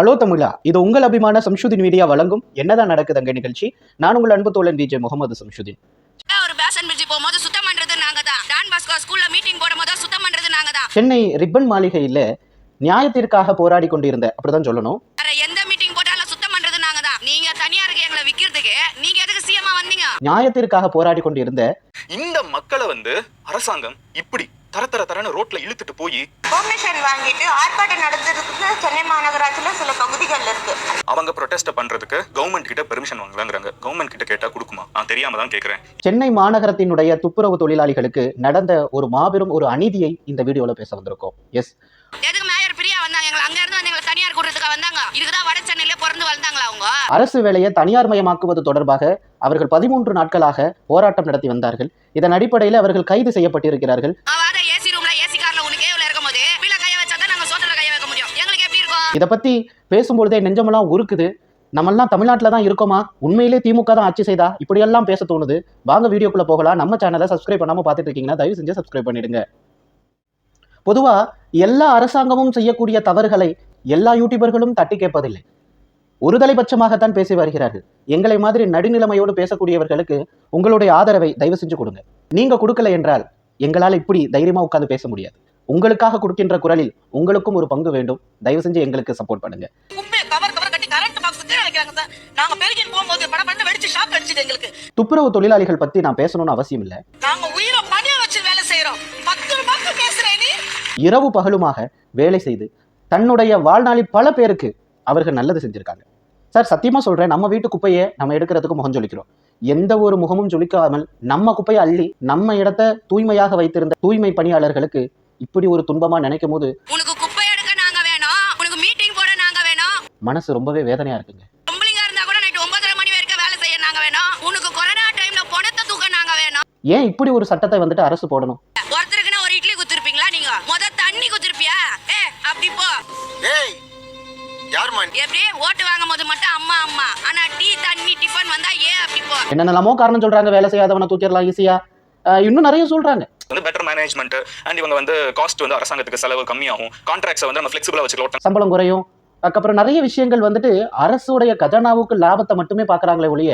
Hello தமிழா இது உங்கள் அபிமான சம்ஷுதின் மீடியா வழங்கும் என்னதான் நடக்குது அங்க நிகழ்ச்சி? நான் உங்கள் அன்பு தோழன் விஜய் முகமது சம்ஷுதின் ஒரு பேஷன் பிரிட்ஜ் போகும்போது சுத்தம் பண்றது நாங்க தான் டான் பாஸ்கோ ஸ்கூல்ல மீட்டிங் போடும்போது சுத்தம் பண்றது நாங்க தான் சென்னை ரிப்பன் மாளிகையில் நியாயத்திற்காக போராடி கொண்டிருந்த அப்படிதான் சொல்லணும். வேற எந்த மீட்டிங் போட்டாலும் சுத்தம் பண்றது நாங்க தான் நீங்க தனியாருக்கு எங்களை விக்கிறதுக்கு நீங்க எதுக்கு சிஎம்மா வந்தீங்க? நியாயத்திற்காக போராடி கொண்டிருந்த இந்த மக்களை வந்து அரசாங்கம் இப்படி தர தர தரன்னு ரோட்ல இழுத்துட்டு போய் பெர்மிஷன் வாங்கிட்டு ஆர்ப்பாட்டம் நடத்துறதுக்கு சென்னை மாநகராட்சியில சில பகுதிகள் இருக்கு. அவங்க ப்ரொடெஸ்ட் பண்றதுக்கு கவர்மெண்ட் கிட்ட பெர்மிஷன் வாங்கலாங்கிறாங்க. கவர்மெண்ட் கிட்ட கேட்டா கொடுக்குமா? நான் தெரியாம தான் கேக்குறேன். சென்னை மாநகரத்தினுடைய துப்புரவு தொழிலாளிகளுக்கு நடந்த ஒரு மாபெரும் ஒரு அநீதியை இந்த வீடியோல பேச வந்திருக்கோம். எஸ் எதுக்கு மேயர் பிரியா வந்தாங்க? எங்களை அங்க இருந்து வந்து எங்களை தனியார் கூட்டத்துக்கு வந்தாங்க? இதுக்குதான் வட சென்னையில பிறந்து வளர்ந்தாங்களா அவங்க? அரசு வேலையை தனியார் மயமாக்குவது தொடர்பாக அவர்கள் பதிமூன்று நாட்களாக போராட்டம் நடத்தி வந்தார்கள். இதன் அடிப்படையில் அவர்கள் கைது செய்யப்பட்டிருக்கிறார்கள் அவாத ஏசி ரூம்ல ஏசி கார்ல உனக்கு ஏவுல இருக்கும் போது கீழே கைய வச்சாதான் நாங்க சோத்துல கைய வைக்க முடியும் எங்களுக்கு எப்படி இருக்கும் இதை பத்தி பேசும்பொழுதே நெஞ்சமெல்லாம் உருக்குது. நம்மெல்லாம் தமிழ்நாட்டில் தான் இருக்கோமா? உண்மையிலே திமுக தான் ஆட்சி செய்தா? இப்படியெல்லாம் பேச தோணுது. வாங்க வீடியோக்குள்ள போகலாம். நம்ம சேனலை சப்ஸ்கிரைப் பண்ணாமல் பார்த்துட்டு இருக்கீங்கன்னா தயவு செஞ்சு சப்ஸ்கிரைப் பண்ணிடுங்க. பொதுவாக எல்லா அரசாங்கமும் செய்யக்கூடிய தவறுகளை எல்லா யூடியூபர்களும் தட்டி கேட்பதில்லை. ஒருதலைபட்சமாகத்தான் பேசி வருகிறார்கள். எங்களை மாதிரி நடுநிலைமையோடு பேசக்கூடியவர்களுக்கு உங்களுடைய ஆதரவை தயவு செஞ்சு கொடுங்க. நீங்கள் கொடுக்கல என்றால் எங்களால் இப்படி தைரியமாக உட்காந்து பேச முடியாது. உங்களுக்காக கொடுக்கின்ற குரலில் உங்களுக்கும் ஒரு பங்கு வேண்டும். தயவு செஞ்சு எங்களுக்கு சப்போர்ட் பண்ணுங்க. துப்புரவு தொழிலாளிகள் பத்தி நான் பேசணும்னு அவசியம் இல்லை. இரவு பகலுமாக வேலை செய்து தன்னுடைய வாழ்நாளில் பல பேருக்கு அவர்கள் நல்லது செஞ்சிருக்காங்க. சார் சத்தியமா சொல்றேன் நம்ம வீட்டு குப்பையை நம்ம எடுக்கிறதுக்கு முகம் ஜொலிக்கிறோம். எந்த ஒரு முகமும் ஜொலிக்காமல் நம்ம குப்பையை அள்ளி நம்ம இடத்த தூய்மையாக வைத்திருந்த தூய்மை பணியாளர்களுக்கு இப்படி ஒரு துன்பமா நினைக்கும் போது உனக்கு குப்பை எடுக்க நாங்க வேணும். உனக்கு மீட்டிங் போட நாங்க வேணும். மனசு ரொம்பவே வேதனையா இருக்குங்க. பொம்பளைங்க இருந்தா கூட நைட் ஒன்பதரை மணி வரைக்கும் வேலை செய்ய நாங்க வேணும். உனக்கு கொரோனா டைம்ல பணத்தை தூக்க நாங்க வேணும். ஏன் இப்படி ஒரு சட்டத்தை வந்துட்டு அரசு போடணும்? ஒருத்தருக்குன்னா ஒரு இட்லி குத்துருப்பீங்களா நீங்க? முத தண்ணி குத்துருப்பியா? ஏ அப்படி போ. ஏய்? எப்படி ஓட்டு வாங்கும் போது மட்டும் அம்மா அம்மா. ஆனா டீ தண்ணி டிஃபன் வந்தா ஏ அப்படி போ? என்னென்னலாமோ காரணம் சொல்றாங்க. வேலை செய்யாதவனை தூக்கிடலாம் ஈஸியா இன்னும் நிறைய சொல்றாங்க. வந்து பெட்டர் மேனேஜ்மெண்ட் அண்ட் இவங்க வந்து காஸ்ட் வந்து அரசாங்கத்துக்கு செலவு கம்மியாகும். கான்ட்ராக்ட்ஸை வந்து நம்ம ஃபிளெக்சிபிளா வச்சுக்கலாம். சம்பளம் குறையும். அதுக்கப்புறம் நிறைய விஷயங்கள் வந்துட்டு அரசுடைய கஜானாவுக்கு லாபத்தை மட்டுமே பார்க்கறாங்களே ஒழிய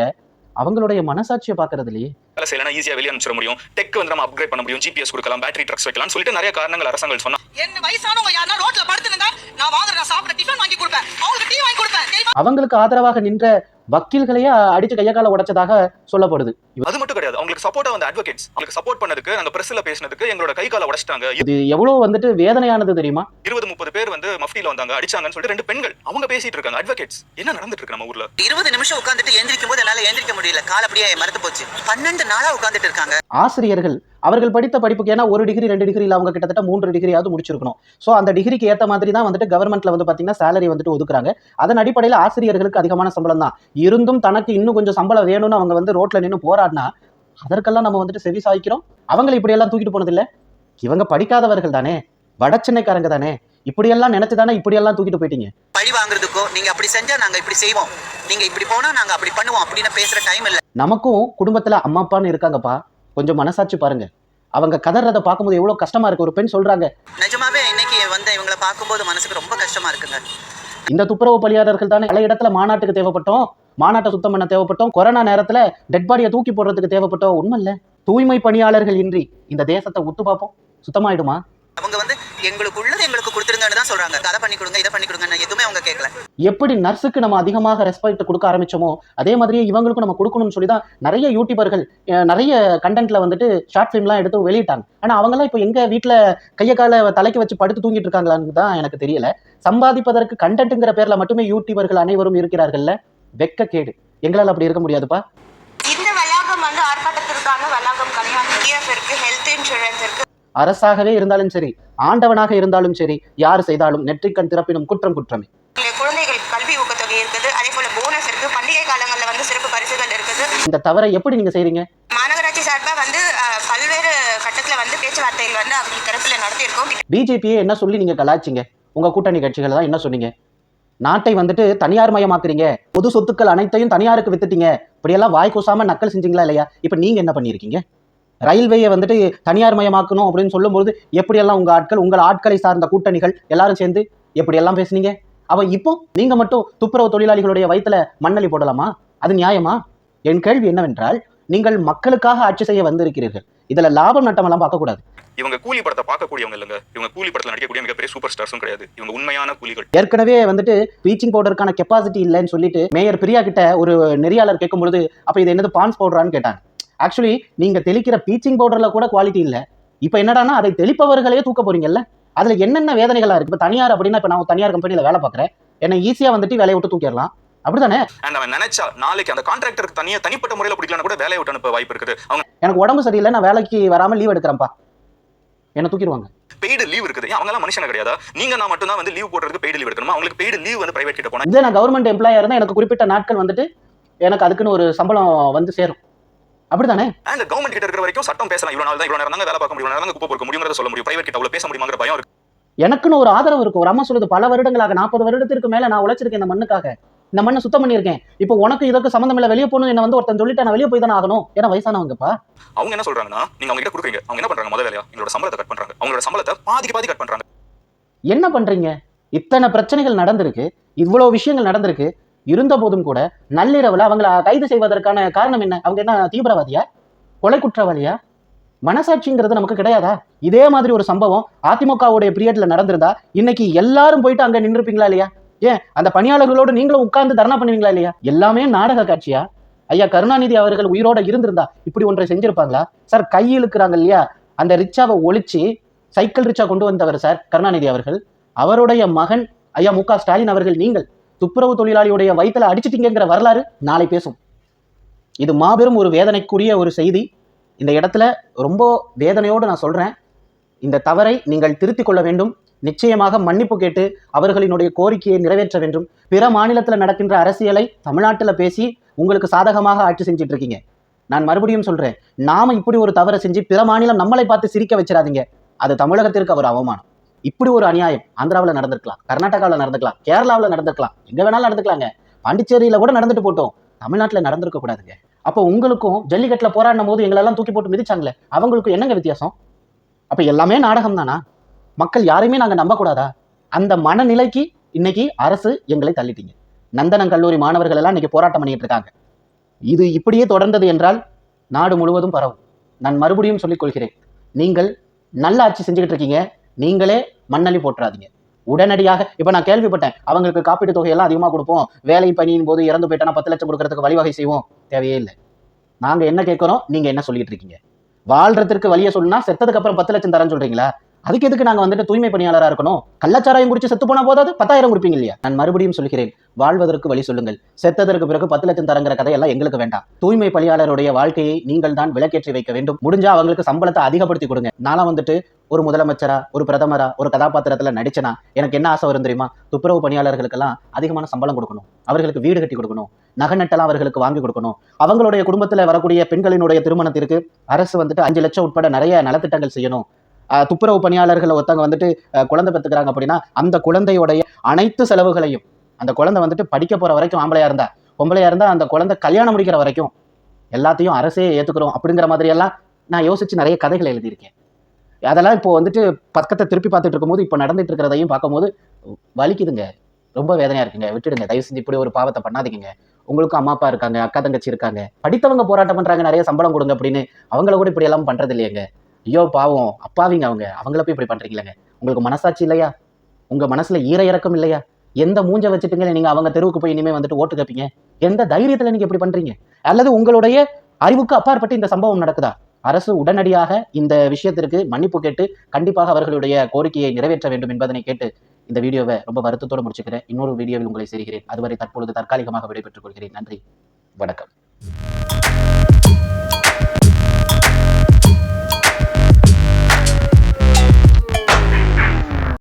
அவங்களுடைய மனசாட்சியை பார்க்கறது இல்லையே வேலை செய்யலாம் ஈஸியா வெளியே அனுப்பிச்சிட முடியும். டெக் வந்து நம்ம அப்கிரேட் பண்ண முடியும். ஜிபிஎஸ் கொடுக்கலாம் பேட்டரி ட்ரக்ஸ் வைக்கலாம் சொல்லிட்டு நிறைய காரணங்கள் அரசாங்கம் சொன்னா. என்ன வயசானவங்க யாரா ரோட்ல படுத்துருந்தா நான் வாங்குற நான் சாப்பிட டிஃபன் வாங்கி கொடுப்பேன். அவங்களுக்கு டீ வாங்கி கொடுப்பேன். அவங்களுக்கு ஆதரவாக நின்ற வக்கீல்களையே அடிச்சு கைய கால உடைச்சதாக சொல்லப்படுது. அது மட்டும் கிடையாது. அவங்களுக்கு சப்போர்ட்டா வந்து அட்வொகேட்ஸ் அவங்களுக்கு சப்போர்ட் பண்ணதுக்கு நாங்க பிரஸ்ல பேசினதுக்கு எங்களோட கை கால உடைச்சிட்டாங்க. இது எவ்வளவு வந்துட்டு வேதனையானது தெரியுமா? இருபது முப்பது பேர் வந்து மஃப்டில வந்தாங்க அடிச்சாங்கன்னு சொல்லிட்டு ரெண்டு பெண்கள் அவங்க பேசிட்டு இருக்காங்க அட்வொகேட்ஸ் என்ன நடந்துட்டு இருக்கு நம்ம ஊர்ல? இருபது நிமிஷம் உட்காந்துட்டு எந்திரிக்கும் போது என்னால எந்திரிக்க முடியல. கால் அப்படியே மறந்து போச்சு. பன்னெண்டு நாளா உட்காந்துட்டு இருக்காங்க. ஆசிரியர்கள் அவர்கள் படித்த படிப்புக்கு ஏன்னா ஒரு டிகிரி ரெண்டு டிகிரியில் அவங்க கிட்டத்தட்ட மூன்று டிகிரியாவது முடிச்சிருக்கணும். ஸோ அந்த டிகிரிக்கு ஏற்ற மாதிரி தான் வந்துட்டு கவர்மெண்ட்ல வந்து பார்த்தீங்கன்னா சேலரி வந்துட்டு ஒதுக்குறாங்க. அதன் அடிப்படையில் ஆசிரியர்களுக்கு அதிகமான சம்பளம் தான். இருந்தும் தனக்கு இன்னும் கொஞ்சம் சம்பளம் வேணும்னு அவங்க வந்து ரோட்ல நின்று போராடினா அதற்கெல்லாம் நம்ம வந்துட்டு செவி சாய்க்கிறோம். அவங்களை இப்படியெல்லாம் தூக்கிட்டு போனதில்லை. இவங்க படிக்காதவர்கள் தானே வட சென்னைக்காரங்க தானே இப்படியெல்லாம் நினைச்சு தானே இப்படியெல்லாம் தூக்கிட்டு போயிட்டீங்க? பழி வாங்குறதுக்கோ நீங்க அப்படி செஞ்சா நாங்க இப்படி செய்வோம். நீங்க இப்படி போனா நாங்க அப்படி பண்ணுவோம் அப்படின்னு பேசுற டைம் இல்ல. நமக்கும் குடும்பத்துல அம்மா அப்பான்னு இருக்காங்கப்பா. கொஞ்சம் மனசாட்சி பாருங்க. அவங்க கதறதை பார்க்கும்போது எவ்வளவு கஷ்டமா இருக்கு. ஒரு பெண் சொல்றாங்க நிஜமாவே இன்னைக்கு வந்து இவங்களை பார்க்கும்போது மனசுக்கு ரொம்ப கஷ்டமா இருக்குங்க. இந்த துப்புரவு பணியாளர்கள் தானே பல இடத்துல மாநாட்டுக்கு தேவைப்பட்டோம் மாநாட்டை சுத்தம் பண்ண தேவைப்பட்டோம் கொரோனா நேரத்துல டெட் பாடியை தூக்கி போடுறதுக்கு தேவைப்பட்டோம். உண்மை இல்ல தூய்மை பணியாளர்கள் இன்றி இந்த தேசத்தை உத்து பார்ப்போம். சுத்தமாயிடுமா? அவங்க வந்து எங்களுக்கு உள்ளது எங்களுக்கு கொடுத்துருங்கன்னு தான் சொல்றாங்க. அதை பண்ணி கொடுங்க இதை பண்ணி கொடுங்கன்னு எதுவுமே அவங்க கேட்கல எப்படி நர்ஸுக்கு நம்ம அதிகமாக ரெஸ்பெக்ட் கொடுக்க ஆரம்பிச்சோமோ அதே மாதிரியே இவங்களுக்கும் நம்ம கொடுக்கணும்னு சொல்லி தான் நிறைய யூடியூபர்கள் நிறைய கண்டென்ட்ல வந்துட்டு ஷார்ட் ஃபிலிம்லாம் எடுத்து வெளியிட்டாங்க. ஆனா அவங்கெல்லாம் இப்போ எங்க வீட்டில் கையை காலை தலைக்கு வச்சு படுத்து தூங்கிட்டு இருக்காங்களான்னு தான் எனக்கு தெரியல. சம்பாதிப்பதற்கு கண்டென்ட்டுங்கிற பேர்ல மட்டுமே யூடியூபர்கள் அனைவரும் இருக்கிறார்கள்ல? வெட்கக்கேடு எங்களால் அப்படி இருக்க முடியாதுப்பா. இந்த வளாகம் வந்து ஆர்ப்பாட்டத்திற்கான வளாகம் கிடையாது ஹெல்த் இன்சூரன்ஸ் இருக்கு. அரசாகவே இருந்தாலும் சரி ஆண்டவனாக இருந்தாலும் சரி யார் செய்தாலும் நெற்றிக்கண் திறப்பினும் குற்றம் குற்றமே. இங்க குழந்தைகளுக்கு கல்வி ஊக்கத்தொகை இருக்குது அதே போல போனஸ் இருக்கு பண்டிகை காலங்களில் வந்து சிறப்பு பரிசுகள் இருக்குது. இந்த தவறை எப்படி நீங்க செய்றீங்க? மாநகராட்சி சார்பாக வந்து பல்வேறு கட்டத்தில் வந்து பேச்சுவார்த்தைகள் வந்து அவங்க தரப்புல நடத்தியிருக்கோம். பிஜேபியை என்ன சொல்லி நீங்க கலாய்ச்சிங்க? உங்க கூட்டணி கட்சிகள் தான் என்ன சொன்னீங்க? நாட்டை வந்துட்டு தனியார் மயமாக்குறீங்க. பொது சொத்துக்கள் அனைத்தையும் தனியாருக்கு வித்துட்டீங்க. இப்படியெல்லாம் வாய் கூசாம நக்கல் செஞ்சீங்களா இல்லையா? இப்போ நீங்க என்ன பண்ணியிருக்கீங்க? ரயில்வேயை வந்துட்டு தனியார் மயமாக்கணும் அப்படின்னு சொல்லும்போது எப்படியெல்லாம் உங்க ஆட்கள் உங்கள் ஆட்களை சார்ந்த கூட்டணிகள் எல்லாரும் சேர்ந்து எப்படியெல்லாம் பேசுனீங்க? அவ இப்போ நீங்க மட்டும் துப்புரவு தொழிலாளிகளுடைய வயித்துல மண்ணலி போடலாமா? அது நியாயமா? என் கேள்வி என்னவென்றால் நீங்கள் மக்களுக்காக ஆட்சி செய்ய வந்திருக்கிறீர்கள். இதுல லாபம் நட்டம் எல்லாம் பார்க்க கூடாது இவங்க கூலி படத்தை பார்க்கக்கூடியவங்க இல்லைங்க. இவங்க கூலி படத்துல நடிக்கக்கூடிய மிகப்பெரிய சூப்பர் ஸ்டார்ஸும் கிடையாது. இவங்க உண்மையான கூலிகள். ஏற்கனவே வந்துட்டு ப்ளீச்சிங் பவுடருக்கான கெப்பாசிட்டி இல்லைன்னு சொல்லிட்டு மேயர் பிரியா கிட்ட ஒரு நெறியாளர் கேட்கும் பொழுது அப்ப இது என்னது பான்ஸ் பவுடரான்னு கேட்டாங்க. ஆக்சுவலி நீங்க தெளிக்கிற ப்ளீச்சிங் பவுடர்ல கூட குவாலிட்டி இல்ல. இப்போ என்னடான்னா அதை தெளிப்பவர்களே தூக்க போறீங்கல்ல? அதுல என்னென்ன வேதனைகளா இருக்கு? இப்போ தனியார் அப்படின்னா இப்போ நான் தனியார் கம்பெனில வேலை பார்க்குறேன். என்னை ஈஸியா வந்துட்டு வேலையை விட்டு தூக்கிடலாம். அப்படிதானே அவன் நினைச்சா நாளைக்கு அந்த கான்ட்ராக்டருக்கு தனியா தனிப்பட்ட முறையில் பிடிக்கலன்னா கூட வேலையை விட்டு அனுப்ப வாய்ப்பு இருக்குது. அவங்க எனக்கு உடம்பு சரியில்லை நான் வேலைக்கு வராம லீவ் எடுக்கிறேன்ப்பா. என்ன தூக்கிடுவாங்க. பெய்டு லீவ் இருக்குது. அவங்க எல்லாம் மனுஷன கிடையாதா? நீங்க நான் மட்டும் தான் வந்து லீவ் போடுறதுக்கு பெய்டு லீவ் எடுக்கணுமா? அவங்களுக்கு பெய்டு லீவ் வந்து பிரைவேட் கிட்ட போனா? இதே நான் கவர்மெண்ட் எம்ப்ளாயா இருந்தா எனக்கு குறிப்பிட்ட நாட்கள் வந்துட்டு எனக்கு அதுக்குன்னு ஒரு சம்பளம் வந்து சேரும். அப்படிதானே அண்ட் கவர்மெண்ட் கிட்ட இருக்கிற வரைக்கும் சட்டம் பேசலாம். இவ்வளவு நாள் தான் இவ்வளவு நேரம் வேலை பார்க்க முடியும். நேரம் குப்பை பொறுக்க முடியுங்கிறத சொல்ல முடியும். பிரைவேட் கிட்ட அவ்வளவு பேச முடியுமாங்கிற பயம் இருக்கு. எனக்குன்னு ஒரு ஆதரவு இருக்கு. ஒரு அம்மா சொல்லுது பல வருடங்களாக நாற்பது வருடத்திற்கு மேல நான் உழைச்சிருக்கேன் இந்த மண்ணுக்காக. இந்த மண்ணை சுத்தம் பண்ணியிருக்கேன். இப்போ உனக்கு இதற்கு சம்மந்தம் இல்லை வெளியே போகணும் என்ன வந்து ஒருத்தன் சொல்லிட்டு நான் வெளியே போய் தானே ஆகணும்? ஏன்னா வயசானவங்கப்பா. அவங்க என்ன சொல்றாங்கன்னா நீங்க அவங்க கிட்ட கொடுக்குறீங்க. அவங்க என்ன பண்றாங்க முதல் வேலையா எங்களோட சம்பளத்தை கட் பண்றாங்க. அவங்களோட சம்பளத்தை பாதிக்கு பாதி கட் பண்றாங்க. என்ன பண்றீங்க? இத்தனை பிரச்சனைகள் நடந்திருக்கு. இவ்வளவு விஷயங்கள் நடந்திருக்கு. இருந்த போதும் கூட நள்ளிரவுல அவங்கள கைது செய்வதற்கான காரணம் என்ன? அவங்க என்ன தீவிரவாதியா? கொலை குற்றவாளியா? மனசாட்சிங்கிறது நமக்கு கிடையாதா? இதே மாதிரி ஒரு சம்பவம் அதிமுகவுடைய பீரியட்ல நடந்திருந்தா இன்னைக்கு எல்லாரும் போயிட்டு அங்க நின்றுப்பீங்களா இல்லையா? ஏன் அந்த பணியாளர்களோடு நீங்களும் உட்கார்ந்து தர்ணா பண்ணுவீங்களா இல்லையா? எல்லாமே நாடக காட்சியா? ஐயா கருணாநிதி அவர்கள் உயிரோட இருந்திருந்தா இப்படி ஒன்றை செஞ்சிருப்பாங்களா? சார் கை இழுக்கிறாங்க இல்லையா? அந்த ரிச்சாவை ஒழிச்சு சைக்கிள் ரிச்சா கொண்டு வந்தவர் சார் கருணாநிதி அவர்கள். அவருடைய மகன் ஐயா மு ஸ்டாலின் அவர்கள் நீங்கள். துப்புரவு தொழிலாளியுடைய வயிற்றில் அடிச்சிட்டிங்கிற வரலாறு நாளை பேசும். இது மாபெரும் ஒரு வேதனைக்குரிய ஒரு செய்தி. இந்த இடத்துல ரொம்ப வேதனையோடு நான் சொல்கிறேன் இந்த தவறை நீங்கள் திருத்திக் கொள்ள வேண்டும். நிச்சயமாக மன்னிப்பு கேட்டு அவர்களினுடைய கோரிக்கையை நிறைவேற்ற வேண்டும். பிற மாநிலத்தில் நடக்கின்ற அரசியலை தமிழ்நாட்டில் பேசி உங்களுக்கு சாதகமாக ஆட்சி செஞ்சுட்டு இருக்கீங்க நான் மறுபடியும் சொல்கிறேன் நாம் இப்படி ஒரு தவறை செஞ்சு பிற மாநிலம் நம்மளை பார்த்து சிரிக்க வச்சிடாதீங்க. அது தமிழகத்திற்கு அவர் அவமானம். இப்படி ஒரு அநியாயம் ஆந்திராவில் நடந்திருக்கலாம் கர்நாடகாவில் நடந்துக்கலாம் கேரளாவில் நடந்துக்கலாம் எங்கே வேணாலும் நடந்துக்கலாங்க. பாண்டிச்சேரியில் கூட நடந்துட்டு போட்டோம். தமிழ்நாட்டில் நடந்திருக்க கூடாதுங்க. அப்போ உங்களுக்கும் ஜல்லிக்கட்டில் போராடின போது எங்களெல்லாம் தூக்கி போட்டு மிதிச்சாங்களே அவங்களுக்கும் என்னங்க வித்தியாசம்? அப்போ எல்லாமே நாடகம் தானா? மக்கள் யாரையுமே நாங்கள் நம்பக்கூடாதா? அந்த மனநிலைக்கு இன்னைக்கு அரசு எங்களை தள்ளிட்டீங்க. நந்தனம் கல்லூரி மாணவர்கள் எல்லாம் இன்னைக்கு போராட்டம் பண்ணிட்டு இருக்காங்க. இது இப்படியே தொடர்ந்தது என்றால் நாடு முழுவதும் பரவும். நான் மறுபடியும் சொல்லிக் கொள்கிறேன். நீங்கள் நல்ல ஆட்சி செஞ்சுக்கிட்டு இருக்கீங்க. நீங்களே மண்ணலி போட்டுறாதீங்க. உடனடியாக இப்போ நான் கேள்விப்பட்டேன் அவங்களுக்கு காப்பீட்டு தொகையெல்லாம் அதிகமாக கொடுப்போம். வேலை பணியின் போது இறந்து போயிட்டா பத்து லட்சம் கொடுக்கறதுக்கு வழிவகை செய்வோம். தேவையே இல்லை. நாங்கள் என்ன கேட்குறோம்? நீங்கள் என்ன சொல்லிட்டு இருக்கீங்க? வாழ்றதுக்கு வழியை சொல்லுனா செத்ததுக்கு அப்புறம் பத்து லட்சம் தரேன்னு சொல்றீங்களா? அதுக்கு எதுக்கு நாங்கள் வந்துட்டு தூய்மை பணியாளராக இருக்கணும்? கள்ளச்சாராயம் குடிச்சு செத்து போனால் போதாது? பத்தாயிரம் கொடுப்பீங்க இல்லையா? நான் மறுபடியும் சொல்கிறேன் வாழ்வதற்கு வழி சொல்லுங்கள். செத்ததற்கு பிறகு பத்து லட்சம் தரங்கிற கதையெல்லாம் எங்களுக்கு வேண்டாம். தூய்மை பணியாளருடைய வாழ்க்கையை நீங்கள் தான் விளக்கேற்றி வைக்க வேண்டும். முடிஞ்சா அவங்களுக்கு சம்பளத்தை அதிகப்படுத்தி கொடுங்க. நானும் வந்துட்டு ஒரு முதலமைச்சரா ஒரு பிரதமரா ஒரு கதாபாத்திரத்தில் நடிச்சனா எனக்கு என்ன ஆசை வரும் தெரியுமா? துப்புரவு பணியாளர்களுக்கெல்லாம் அதிகமான சம்பளம் கொடுக்கணும். அவர்களுக்கு வீடு கட்டி கொடுக்கணும். நகை நட்டெல்லாம் அவர்களுக்கு வாங்கி கொடுக்கணும். அவங்களுடைய குடும்பத்தில் வரக்கூடிய பெண்களினுடைய திருமணத்திற்கு அரசு வந்துட்டு அஞ்சு லட்சம் உட்பட நிறைய நலத்திட்டங்கள் செய்யணும். துப்புரவு பணியாளர்கள் ஒருத்தவங்க வந்துட்டு குழந்தை பெற்றுக்கிறாங்க அப்படின்னா அந்த குழந்தையுடைய அனைத்து செலவுகளையும் அந்த குழந்தை வந்துட்டு படிக்க போகிற வரைக்கும் ஆம்பளையாக இருந்தா பொம்பளையா இருந்தால் அந்த குழந்தை கல்யாணம் முடிக்கிற வரைக்கும் எல்லாத்தையும் அரசே ஏற்றுக்கிறோம் அப்படிங்கிற மாதிரியெல்லாம் நான் யோசிச்சு நிறைய கதைகள் எழுதியிருக்கேன். அதெல்லாம் இப்போ வந்துட்டு பக்கத்தை திருப்பி பார்த்துட்டு இருக்கும்போது இப்போ நடந்துட்டு இருக்கிறதையும் பார்க்கும்போது வலிக்குதுங்க. ரொம்ப வேதனையாக இருக்குங்க. விட்டுடுங்க. தயவு செஞ்சு இப்படி ஒரு பாவத்தை பண்ணாதீங்க உங்களுக்கும் அம்மா அப்பா இருக்காங்க அக்கா தங்கச்சி இருக்காங்க. படித்தவங்க போராட்டம் பண்ணுறாங்க நிறைய சம்பளம் கொடுங்க அப்படின்னு அவங்கள கூட இப்படி எல்லாம் பண்ணுறது இல்லையேங்க ஐயோ பாவம் அப்பாவிங்க அவங்க. அவங்கள போய் இப்படி பண்ணுறீங்களேங்க உங்களுக்கு மனசாட்சி இல்லையா? உங்க மனசுல ஈர இறக்கம் இல்லையா? எந்த மூஞ்ச வச்சுட்டுங்க நீங்க அவங்க தெருவுக்கு போய் இனிமே வந்துட்டு ஓட்டு கேப்பீங்க? எந்த தைரியத்துல நீங்க இப்படி பண்றீங்க? அல்லது உங்களுடைய அறிவுக்கு அப்பாற்பட்டு இந்த சம்பவம் நடக்குதா? அரசு உடனடியாக இந்த விஷயத்திற்கு மன்னிப்பு கேட்டு கண்டிப்பாக அவர்களுடைய கோரிக்கையை நிறைவேற்ற வேண்டும் என்பதனை கேட்டு இந்த வீடியோவை ரொம்ப வருத்தத்தோடு முடிச்சுக்கிறேன். இன்னொரு வீடியோவில் உங்களை சேர்கிறேன். அதுவரை தற்பொழுது தற்காலிகமாக விடைபெற்றுக் கொள்கிறேன். நன்றி. வணக்கம்.